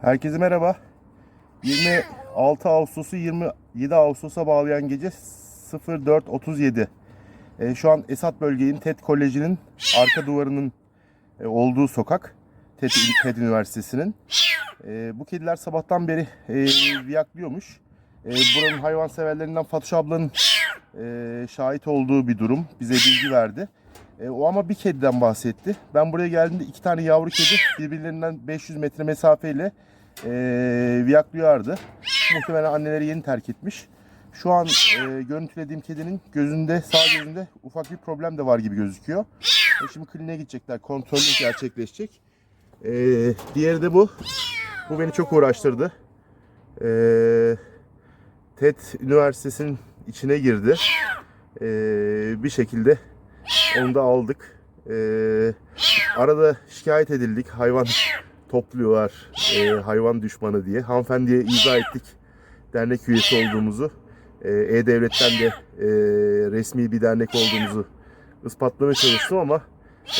Herkese merhaba. 26 Ağustos'u 27 Ağustos'a bağlayan gece 04.37. Ee, şu an Esat Bölge'nin TED Koleji'nin arka duvarının e, olduğu sokak. TED, TED Üniversitesi'nin. Ee, bu kediler sabahtan beri e, viyaklıyormuş. E, buranın hayvanseverlerinden Fatuş ablanın e, şahit olduğu bir durum. Bize bilgi verdi. E, o ama bir kediden bahsetti. Ben buraya geldiğimde iki tane yavru kedi birbirlerinden 500 metre mesafeyle e, viyaklıyorlardı. Muhtemelen anneleri yeni terk etmiş. Şu an e, görüntülediğim kedinin gözünde, sağ gözünde ufak bir problem de var gibi gözüküyor. E, şimdi kliniğe gidecekler, kontrolü gerçekleşecek. E, diğeri de bu. Bu beni çok uğraştırdı. E, TED Üniversitesi'nin içine girdi. E, bir şekilde onu da aldık. Ee, arada şikayet edildik. Hayvan topluyorlar. e, hayvan düşmanı diye. Hanımefendiye izah ettik. Dernek üyesi olduğumuzu. e, E-Devlet'ten de e, resmi bir dernek olduğumuzu ispatlamaya çalıştım ama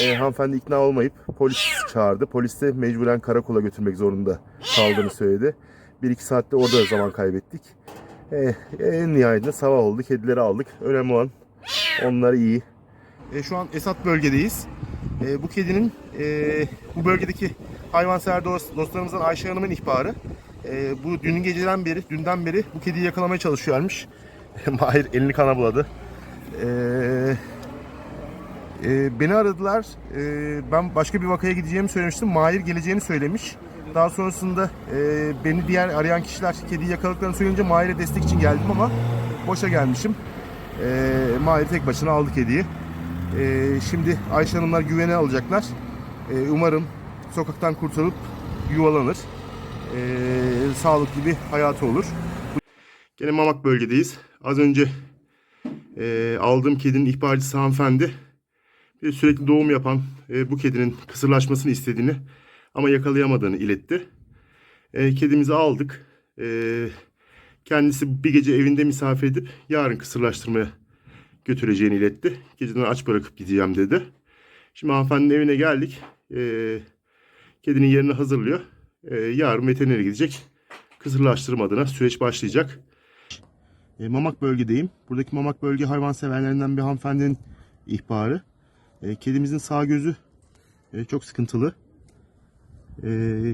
e, hanımefendi ikna olmayıp polis çağırdı. Polis de mecburen karakola götürmek zorunda kaldığını söyledi. Bir iki saatte orada zaman kaybettik. E, en nihayetinde sabah oldu. Kedileri aldık. Önemli olan onlar iyi. E, şu an Esat bölgedeyiz. E, bu kedinin e, bu bölgedeki hayvansever dost- dostlarımızdan Ayşe Hanım'ın ihbarı. E, bu dün geceden beri, dünden beri bu kediyi yakalamaya çalışıyorlarmış. Mahir elini kana buladı. E, e, beni aradılar. E, ben başka bir vakaya gideceğimi söylemiştim. Mahir geleceğini söylemiş. Daha sonrasında e, beni diğer arayan kişiler kediyi yakaladıklarını söyleyince Mahir'e destek için geldim ama boşa gelmişim. E, Mahir tek başına aldı kediyi. Ee, şimdi Ayşe Hanımlar güvene alacaklar. Ee, umarım sokaktan kurtulup yuvalanır. Ee, sağlıklı bir hayatı olur. Gene Mamak bölgedeyiz. Az önce e, aldığım kedinin ihbarcısı hanımefendi bir sürekli doğum yapan e, bu kedinin kısırlaşmasını istediğini ama yakalayamadığını iletti. E, kedimizi aldık. E, kendisi bir gece evinde misafir edip yarın kısırlaştırmaya götüreceğini iletti. Geceden aç bırakıp gideceğim dedi. Şimdi hanımefendinin evine geldik. Ee, kedinin yerini hazırlıyor. Ee, yarın veterinere gidecek. Kısırlaştırma adına süreç başlayacak. E, Mamak bölgedeyim. Buradaki Mamak bölge hayvanseverlerinden bir hanımefendinin ihbarı. E, kedimizin sağ gözü e, çok sıkıntılı. E,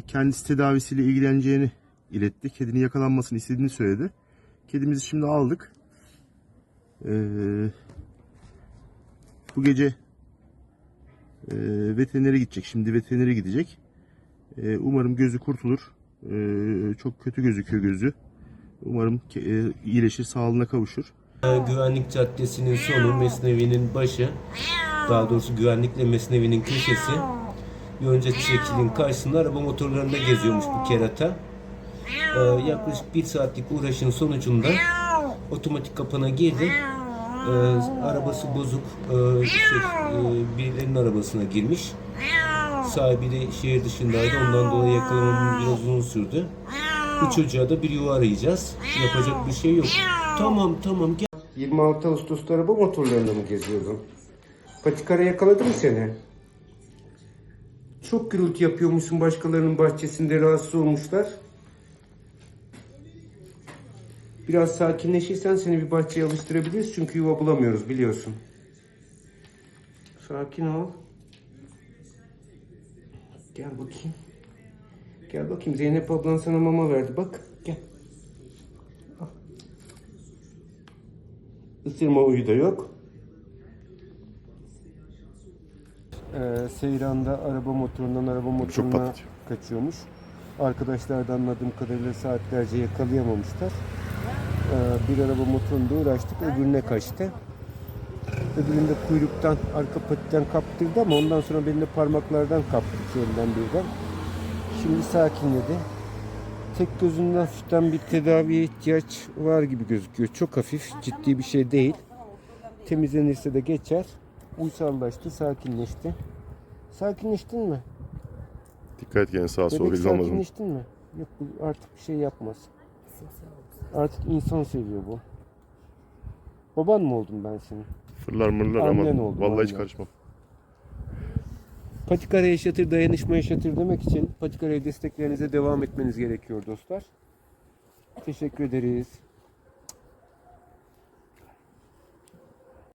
kendisi tedavisiyle ilgileneceğini iletti. Kedinin yakalanmasını istediğini söyledi. Kedimizi şimdi aldık. Ee, bu gece e, veterinere gidecek. Şimdi veterinere gidecek. Ee, umarım gözü kurtulur. Ee, çok kötü gözüküyor gözü. Umarım e, iyileşir, sağlığına kavuşur. Güvenlik Caddesi'nin sonu, Mesnevi'nin başı, daha doğrusu güvenlikle Mesnevi'nin köşesi. Yonca Çiçekçiliğin karşısında araba motorlarında geziyormuş bu kerata. Ee, yaklaşık bir saatlik uğraşın sonucunda otomatik kapana girdi. Ee, arabası bozuk, ee, şey, ee, birilerinin arabasına girmiş. Sahibi de şehir dışındaydı, ondan dolayı yakalamamız biraz uzun sürdü. Bu çocuğa da bir yuva arayacağız. Yapacak bir şey yok. Tamam tamam gel. 26 Ağustos'ta araba motorlarında mı geziyordun? Patikara yakaladı mı seni? Çok gürültü yapıyormuşsun başkalarının bahçesinde rahatsız olmuşlar. Biraz sakinleşirsen seni bir bahçeye alıştırabiliriz çünkü yuva bulamıyoruz biliyorsun. Sakin ol. Gel bakayım. Gel bakayım Zeynep ablan sana mama verdi bak gel. Isırma uyu da yok. Ee, Seyran'da araba motorundan araba motoruna kaçıyormuş. Arkadaşlar da anladığım kadarıyla saatlerce yakalayamamışlar. Ee, bir araba motorunda uğraştık, öbürüne kaçtı. Öbüründe kuyruktan, arka patiden kaptırdı ama ondan sonra beni de parmaklardan kaptı elinden birden. Şimdi sakinledi. Tek gözünden hafiften bir tedaviye ihtiyaç var gibi gözüküyor. Çok hafif, ciddi bir şey değil. Temizlenirse de geçer. Uysallaştı, sakinleşti. Sakinleştin mi? Dikkat et yani sağa sola Bebek belli olmaz mı? sakinleştin mi? Yok bu artık bir şey yapmaz. Artık insan seviyor bu. Baban mı oldum ben senin? Fırlar mırlar Annen ama oldu, vallahi hiç annen. karışmam. Patikara yaşatır, dayanışma yaşatır demek için patikaraya desteklerinize devam etmeniz gerekiyor dostlar. Teşekkür ederiz.